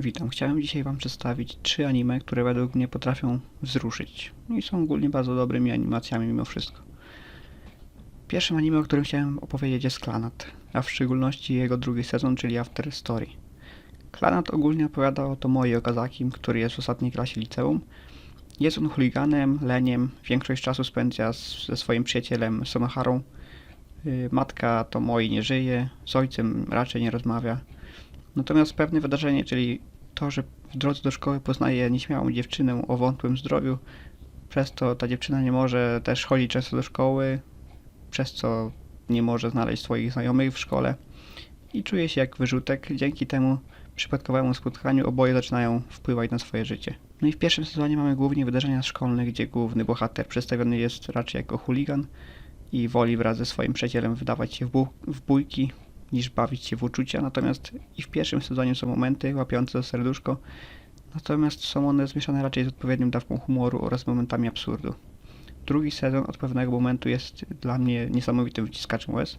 Witam. Chciałem dzisiaj Wam przedstawić trzy anime, które według mnie potrafią wzruszyć. No i są ogólnie bardzo dobrymi animacjami mimo wszystko. Pierwszym anime, o którym chciałem opowiedzieć jest Klanat, a w szczególności jego drugi sezon, czyli After Story. Klanat ogólnie opowiada o Tomoi Okazakim, który jest w ostatniej klasie liceum. Jest on chuliganem, leniem, większość czasu spędza z, ze swoim przyjacielem Sonoharą. Y, Matka Tomoi nie żyje, z ojcem raczej nie rozmawia. Natomiast pewne wydarzenie, czyli to, że w drodze do szkoły poznaje nieśmiałą dziewczynę o wątłym zdrowiu, przez to ta dziewczyna nie może też chodzić często do szkoły, przez co nie może znaleźć swoich znajomych w szkole i czuje się jak wyrzutek. Dzięki temu przypadkowemu spotkaniu oboje zaczynają wpływać na swoje życie. No i w pierwszym sezonie mamy głównie wydarzenia szkolne, gdzie główny bohater przedstawiony jest raczej jako chuligan i woli wraz ze swoim przyjacielem wydawać się w, bu- w bójki, niż bawić się w uczucia. Natomiast i w pierwszym sezonie są momenty łapiące za serduszko, natomiast są one zmieszane raczej z odpowiednią dawką humoru oraz momentami absurdu. Drugi sezon od pewnego momentu jest dla mnie niesamowitym wyciskaczem łez.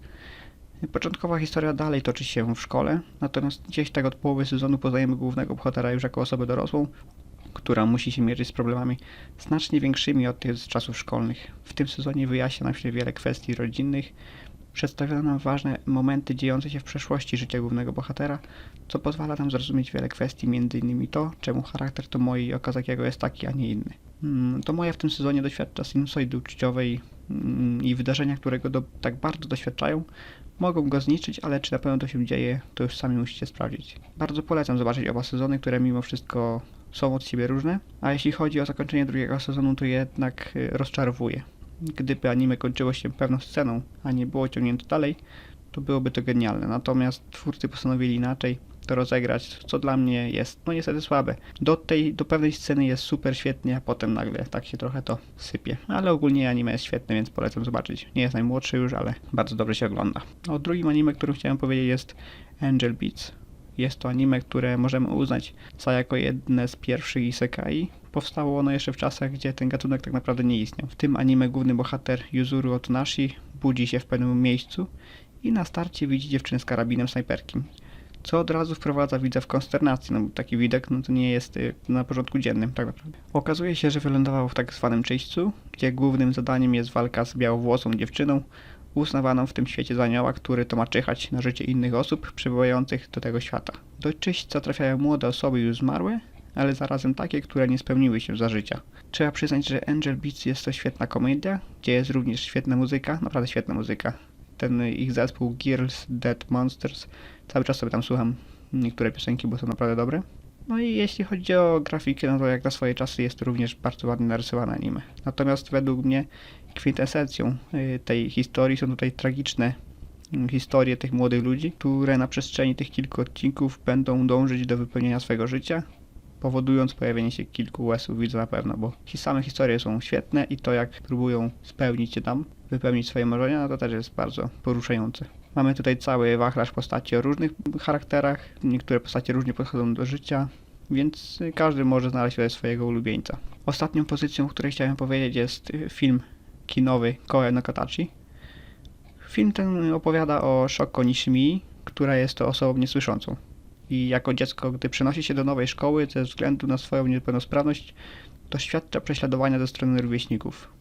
Początkowa historia dalej toczy się w szkole, natomiast gdzieś tak od połowy sezonu poznajemy głównego bohatera już jako osobę dorosłą, która musi się mierzyć z problemami znacznie większymi od tych z czasów szkolnych. W tym sezonie wyjaśnia nam się wiele kwestii rodzinnych, przedstawiono nam ważne momenty dziejące się w przeszłości życia głównego bohatera, co pozwala nam zrozumieć wiele kwestii, m.in. to, czemu charakter Tomoi Okazakiego jest taki, a nie inny. Mm, Tomoja w tym sezonie doświadcza sinusoidy uczuciowej mm, i wydarzenia, które go do, tak bardzo doświadczają, mogą go zniszczyć, ale czy na pewno to się dzieje, to już sami musicie sprawdzić. Bardzo polecam zobaczyć oba sezony, które mimo wszystko są od siebie różne, a jeśli chodzi o zakończenie drugiego sezonu, to jednak y, rozczarowuje. Gdyby anime kończyło się pewną sceną, a nie było ciągnięte dalej, to byłoby to genialne. Natomiast twórcy postanowili inaczej to rozegrać, co dla mnie jest no niestety słabe. Do tej, do pewnej sceny jest super świetnie, a potem nagle tak się trochę to sypie. Ale ogólnie anime jest świetne, więc polecam zobaczyć. Nie jest najmłodszy już, ale bardzo dobrze się ogląda. O drugim anime, którym chciałem powiedzieć jest Angel Beats. Jest to anime, które możemy uznać za jako jedne z pierwszych isekai. Powstało ono jeszcze w czasach, gdzie ten gatunek tak naprawdę nie istniał. W tym anime główny bohater Yuzuru Otonashi budzi się w pewnym miejscu i na starcie widzi dziewczynę z karabinem snajperkim. Co od razu wprowadza widza w konsternację, no bo taki widok no to nie jest y, na porządku dziennym tak naprawdę. Okazuje się, że wylądował w tak zwanym czyśćcu, gdzie głównym zadaniem jest walka z białowłosą dziewczyną, uznawaną w tym świecie za anioła, który to ma czyhać na życie innych osób przybywających do tego świata. Do czyśćca trafiają młode osoby już zmarłe, ale zarazem takie, które nie spełniły się za życia. Trzeba przyznać, że Angel Beats jest to świetna komedia, gdzie jest również świetna muzyka, naprawdę świetna muzyka. Ten ich zespół Girls Dead Monsters, cały czas sobie tam słucham niektóre piosenki, bo są naprawdę dobre. No i jeśli chodzi o grafikę, no to jak na swoje czasy jest również bardzo ładnie narysowane anime. Natomiast według mnie kwintesencją y, tej historii są tutaj tragiczne mm, historie tych młodych ludzi, które na przestrzeni tych kilku odcinków będą dążyć do wypełnienia swojego życia, powodując pojawienie się kilku łezów widza na pewno, bo same historie są świetne i to jak próbują spełnić się tam, wypełnić swoje marzenia, no to też jest bardzo poruszające. Mamy tutaj cały wachlarz postaci o różnych charakterach, niektóre postacie różnie podchodzą do życia, więc każdy może znaleźć sobie swojego ulubieńca. Ostatnią pozycją, o której chciałem powiedzieć jest film kinowy Koe no Katachi. Film ten opowiada o Shoko Nishimii, która jest to osobą niesłyszącą. I jako dziecko, gdy przenosi się do nowej szkoły ze względu na swoją niepełnosprawność, doświadcza prześladowania ze strony rówieśników.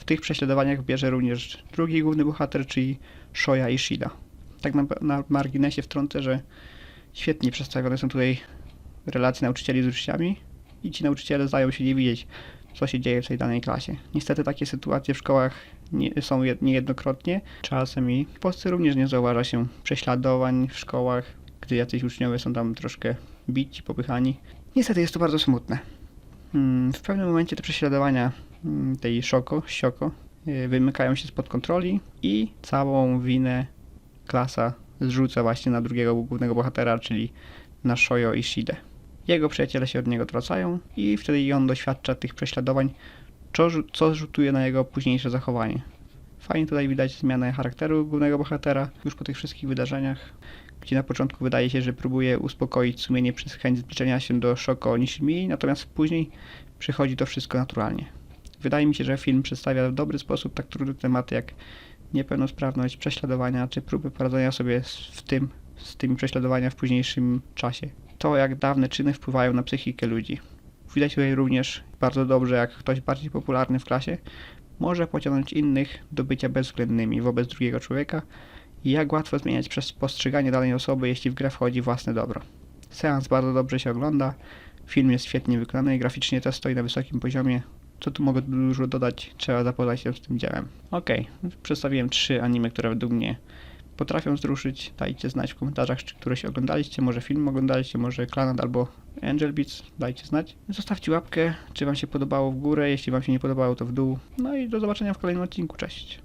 W tych prześladowaniach bierze również drugi główny bohater, czyli Shoya Ishida. Tak na, na marginesie wtrącę, że świetnie przedstawione są tutaj relacje nauczycieli z uczniami i ci nauczyciele zdają się nie widzieć, co się dzieje w tej danej klasie. Niestety takie sytuacje w szkołach nie, są jed, niejednokrotnie. Czasem i w Polsce również nie zauważa się prześladowań w szkołach, gdy jacyś uczniowie są tam troszkę bici, popychani. Niestety jest to bardzo smutne. Mm, W pewnym momencie te prześladowania tej Szoko, Sioko, y, wymykają się spod kontroli i całą winę klasa zrzuca właśnie na drugiego głównego bohatera, czyli na Shoyo Ishidę. Jego przyjaciele się od niego odwracają i wtedy on doświadcza tych prześladowań, co, co rzutuje na jego późniejsze zachowanie. Fajnie tutaj widać zmianę charakteru głównego bohatera już po tych wszystkich wydarzeniach, gdzie na początku wydaje się, że próbuje uspokoić sumienie przez chęć zbliżenia się do Shoko Nishimii, natomiast później przychodzi to wszystko naturalnie. Wydaje mi się, że film przedstawia w dobry sposób tak trudne tematy jak niepełnosprawność, prześladowania czy próby poradzenia sobie w tym, z tymi prześladowania w późniejszym czasie. to, jak dawne czyny wpływają na psychikę ludzi. Widać tutaj również bardzo dobrze, jak ktoś bardziej popularny w klasie może pociągnąć innych do bycia bezwzględnymi wobec drugiego człowieka i jak łatwo zmieniać przez postrzeganie danej osoby, jeśli w grę wchodzi własne dobro. Seans bardzo dobrze się ogląda, film jest świetnie wykonany, graficznie też stoi na wysokim poziomie. Co tu mogę dużo dodać? Trzeba zapoznać się z tym dziełem. Okej, przedstawiłem trzy anime, które według mnie potrafią wzruszyć. Dajcie znać w komentarzach, czy któreś oglądaliście, może film oglądaliście, może Clanat albo Angel Beats, dajcie znać. Zostawcie łapkę, czy wam się podobało w górę, jeśli wam się nie podobało to w dół. No i do zobaczenia w kolejnym odcinku, cześć.